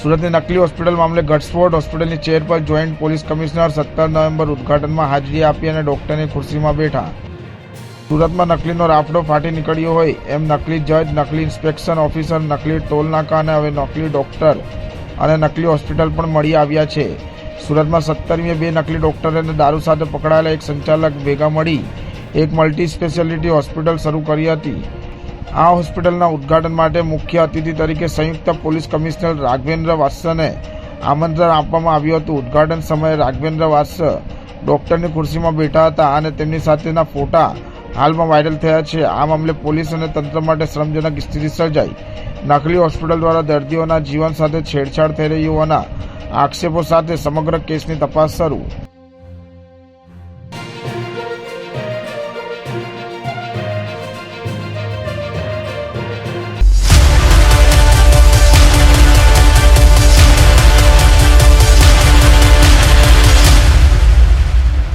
સુરતની નકલી હોસ્પિટલ મામલે ઘટસ્ફોટ હોસ્પિટલની ચેર પર જોઈન્ટ પોલીસ કમિશનર સત્તર નવેમ્બર ઉદઘાટનમાં હાજરી આપી અને ડોક્ટરની ખુરશીમાં બેઠા. સુરતમાં નકલીનો રાફડો ફાટી નીકળ્યો હોય એમ નકલી જજ, નકલી ઇન્સ્પેક્શન ઓફિસર, નકલી ટોલ નાકા અને હવે નકલી ડોક્ટર અને નકલી હોસ્પિટલ પણ મળી આવ્યા છે. સુરતમાં સત્તરમીએ બે નકલી ડોક્ટર અને દારૂ સાથે પકડાયેલા એક સંચાલક ભેગા મળી એક મલ્ટી સ્પેશિયાલિટી હોસ્પિટલ શરૂ કરી હતી. આ હોસ્પિટલના ઉદ્ઘાટન માટે મુખ્ય અતિથિ તરીકે સંયુક્ત પોલીસ કમિશનર રાઘવેન્દ્ર વાત્સને આમંત્રણ આપવામાં આવ્યું હતું. ઉદ્ઘાટન સમયે રાઘવેન્દ્ર વાત્સ ડૉક્ટરની ખુરશીમાં બેઠા હતા અને તેમની સાથેના ફોટા હાલમાં વાયરલ થયા છે. આ મામલે પોલીસ અને તંત્ર માટે શ્રમજનક સ્થિતિ સર્જાઈ. નકલી હોસ્પિટલ દ્વારા દર્દીઓના જીવન સાથે છેડછાડ થઈ રહી હોવાના આક્ષેપો સાથે સમગ્ર કેસની તપાસ શરૂ.